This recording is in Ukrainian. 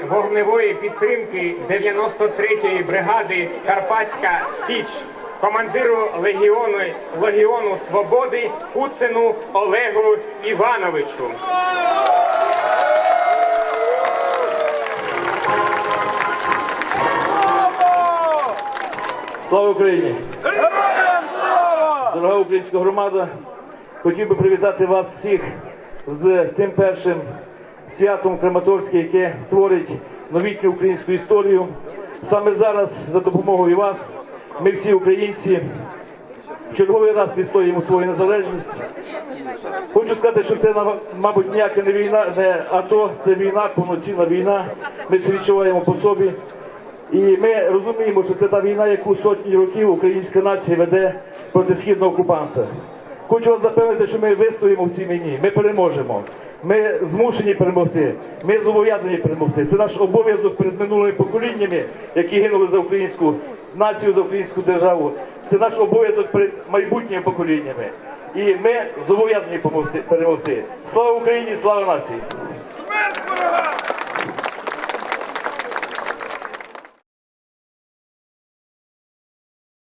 вогневої підтримки 93-ї бригади Карпатська Січ, командиру легіону Легіону Свободи Куцину Олегу Івановичу. Слава Україні! Дорога українська громада, хотів би привітати вас всіх з тим першим святом Краматорське, яке творить новітню українську історію. Саме зараз, за допомогою вас, ми всі українці черговий раз відстоюємо свою незалежність. Хочу сказати, що це мабуть ніяка не війна, не АТО, це війна, повноцінна війна. Ми це відчуваємо по собі. І ми розуміємо, що це та війна, яку сотні років українська нація веде проти східного окупанта. Хочу вас запевнити, що ми вистоїмо в цій війні. Ми переможемо. Ми змушені перемогти. Ми зобов'язані перемогти. Це наш обов'язок перед минулими поколіннями, які гинули за українську націю, за українську державу. Це наш обов'язок перед майбутніми поколіннями. І ми зобов'язані перемогти. Слава Україні, слава нації!